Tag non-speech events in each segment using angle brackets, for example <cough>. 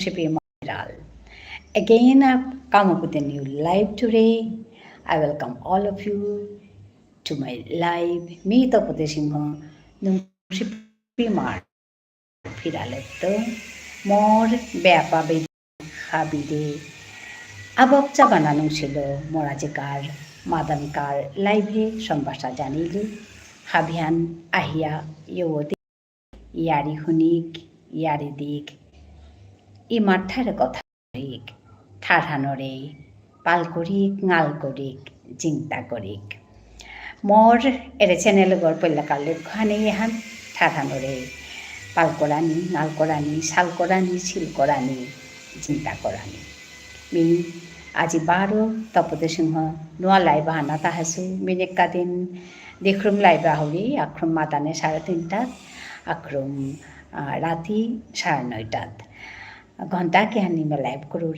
Again, I've come up with a new live today. I welcome all of you to my live. Mi Tapute Singho nung Shippy Mar Piraletto মোর ব্যাপা হাবিরে আবকচা বানানো ছিল মরাজিকার মাদানকার লাইভে সম্ভাষা জানিলু হাবিয়ান আহিয়া ইয়দি ইয়ারি হুনিক ইয়ারি দিক ই মাঠার কথা করিক ঠাঠানরে পাল করিক ngaল করিক, চিন্তা করিক। মোৰ এৰে চেনেল গৰ পল্যাকালে খানে ইহান ঠাঠানরে পাল কৰানি নাল কৰানি ছাল কৰানি শিল কৰানি চিন্তা কৰানি মি আজি বাৰো তপদে সিংহ নোৱা লাইবা হানা তাহাছো মিনিকা দিন দেখৰুম লাইবা হলি আক্ৰম মাতানে চাৰে তিনটাত আক্ৰম ৰাতি চাৰে নয়টাত। ঘণ্টা কেহানি মই লাইভ কৰোঁ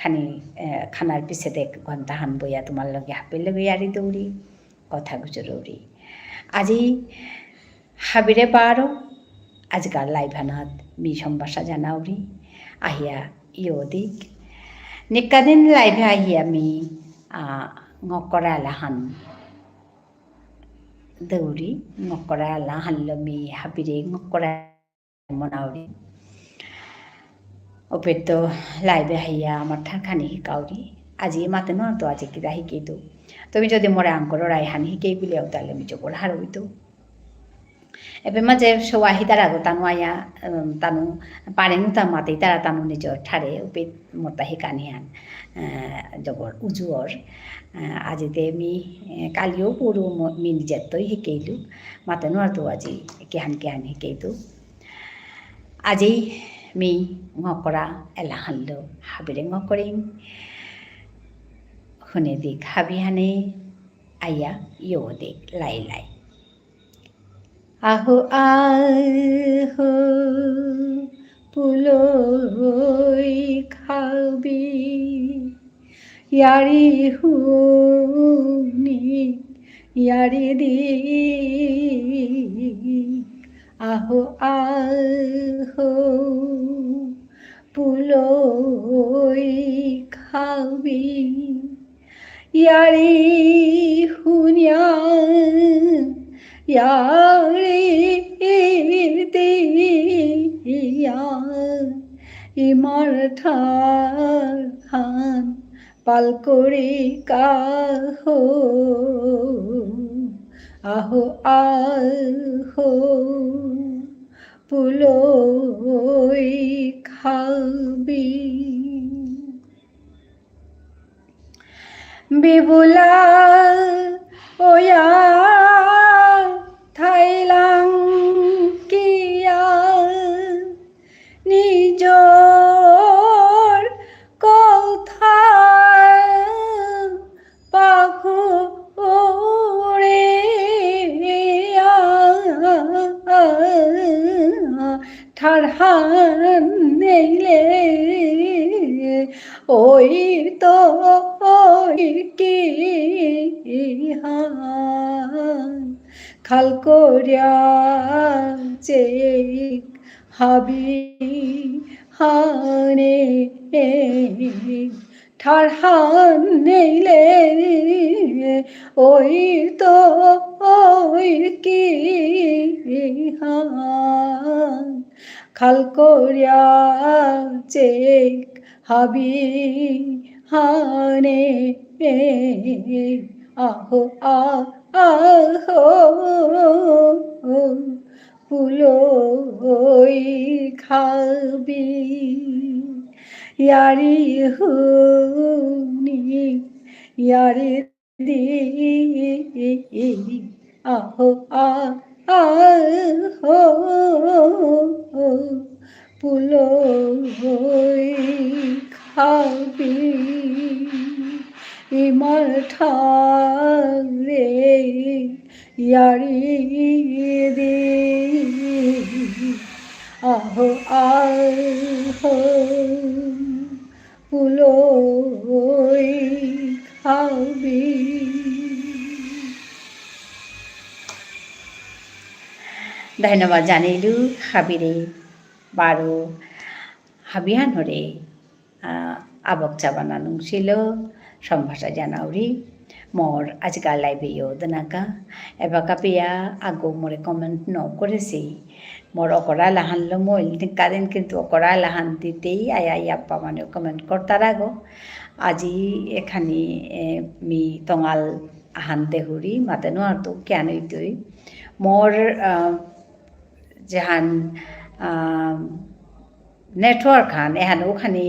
খানি খানাৰ পিছতে ঘণ্টা হান বইয়া তোমাৰ লগে হাপি লগে আৰি দৌৰি, কথা গুজৰৌৰি আজি হাবিৰে বাৰো আজিকার লাইভানাত মি সম্ভাষা জানাউরি আহিয়া ইয়দিক নিকাদিন লাইভে আহিয়া মি ngokora lahan দৌৰি ngokora lahan মি, হাবিৰে ngokora ওপের তো লাইবে হাইয়া আমার ঠাখানি কাউরি আজি মাতে নয় তো আজি কিরা হিকেই তো তুমি যদি মরে ৰাইহান শিকাই হিকেই বলিয়াও তাহলে আমি বল হারবি তো এবে মাঝে সবাই তারা গো তানু আয়া তানু পারেন তা মাতেই তারা তানু নিজের ঠারে উপে মোতাহি কানিয়ান জগর উজুয়র। আজিতে আমি কালিও পড়ু মি নিজের তৈ শিকেইলু মাতে নয় তো আজি কেহান কেহান শিকেইলু আজি মি ngকৰা এলাহানলো হাবিৰে ngকৰিম শুনে দিক হাবিহানে আয়া ইয় দিক লাই লাই। আহো আহো পুলই খাবি। ইয়ারি হুনি, ইয়ারি দি আহো আহো পুলই খাবি ইয়ারি হুনিয়া দিয়া ইমার ঠান পাল করে কাহ। আহো আহো পুলোই খাবি। বিবুলা ওয়া ঠাড়হান নেইলে ওই তো ওই কি হান খাল করিয়া চেক হাবি হানে ঠার হান নেইলে ওই তো ওই কি হান খাল করিয়া চেক হাবি হানে আহো আহ পুলই খাবি ইয়ারি হুনি ইয়ারি দি আহো আহো পুলই খাবি ইমার ঠারে ইয়ারি দে আহো আহো পুলো খাবি। ধন্যবাদ জানিলো হাবিরে, বারো abok chabana nung silo সম্ভাষা জানাউরি। মোর আজকাল লাইভে দনাকা। এবা কাপিয়া আগো মোরে কমেন্ট ন করেছি। মোর অকরা লাহানলো মইল কারেন কিন্তু অকরা লাহান দিতেই আই আই আপ্পা মানে কমেন্ট করতার আগো। আজি এখানি মি তঙাল আহান দেহুরি, মাতে নোয়ার তো কেন তুই মোর যেহান নেটওয়ার্ক হান, এহান ওখানে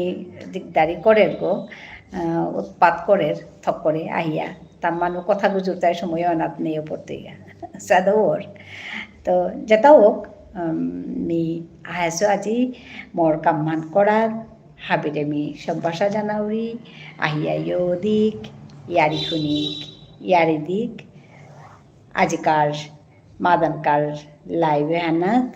দিকদারি করে গো উৎপাত করে থক করে আহিয়া। তার মানুষ কথা গুজর তাই সময় অনাথ নেই পড়তে <laughs> সাদর তো যেটা হোক মি আহাসো আজি মোর কামমান করার হাবিরে মি সব বাসা জানাউরি, আহিয়া ইয় দিক, ইয়ারি খুনিক, ইয়ারি দিক। আজিকার, মাদানকার लाइव है ना?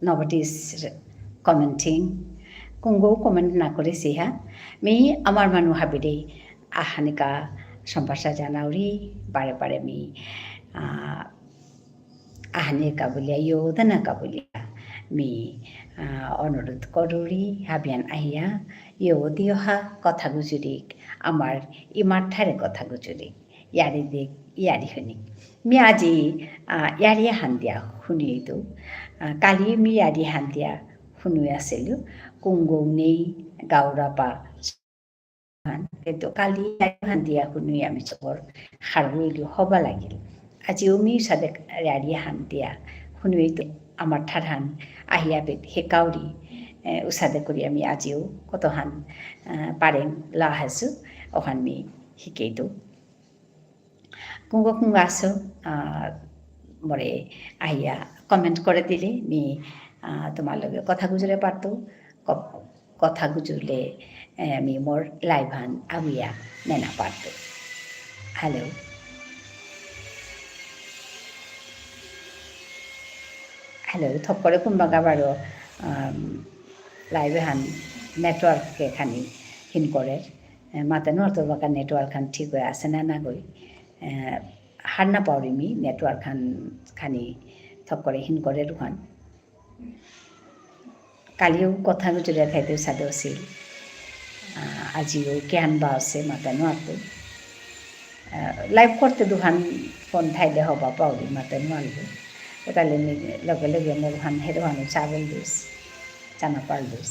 Nobody is commenting. Kungo comment na kore siha. Mi amar manu habire ahanika সম্ভাষা জানাউরি বারে বারে মি আহানে কাবুলিয়া ইয়োধনা কাবুলিয়া মি অনুরোধ কৰোৰি হাবিয়ান আহিয়া ইয়দি অহা কথা গুজুৰিক আমাৰ ইমাৰ ঠাৰে কথা গুজুৰিক শুনিক মি আজি ইয়াৰি হান্দিয়া শুনিতো কালি মি ইয়াৰি হান্দিয়া শুনি আছিলোঁ কুংগৌনেই গাঁৱৰাপা কিন্তু কালি হান্দিয়া শুনি আমি চবৰ সাৰগুৰিলো হ'ব লাগিল আজিও মি চাদে ইয়াৰি হান্দিয়া শুনিতো আমাৰ ঠাৰহান আহিয়া বেগ হেকাউৰি উচাদে কৰি আমি আজিও কতহান পাৰেং লা হাজো অহান মি শিকেইতো কুংগ কুংগ আছো মৰে আহিয়া কমেণ্ট কৰে দিলে মি তোমালোকে কথা গুজৰে পাৰতো কথা গুজুৰলে আমি মোৰ লাইভান আগুয়া নেনা পারতো। হ্যালো হ্যালো থপকৰে কোনোবা বাৰু লাইভ হান নেটৱৰ্ক খানি হিন কৰে মাতে নতো বাকা নেটৱৰ্ক খান ঠিক হৈ আছে না নাগৈ হার না পাওরিমি নেটওয়ার্ক খান, খানি থপকরে হিন করে রুহান। কালিও কথা গুজরিয়া খাইতে সাদে আছিল আজিও কেহান বা আছে, মাতে নোৱাৰতো লাইভ করতে দুখান ফোন ঠাইলে হবা পাওরি মাতে নোৱাৰিব তাহলে লগে লগে মোৰ হান হেৰুৱানো চাবল দিছ জানা পাল দিছ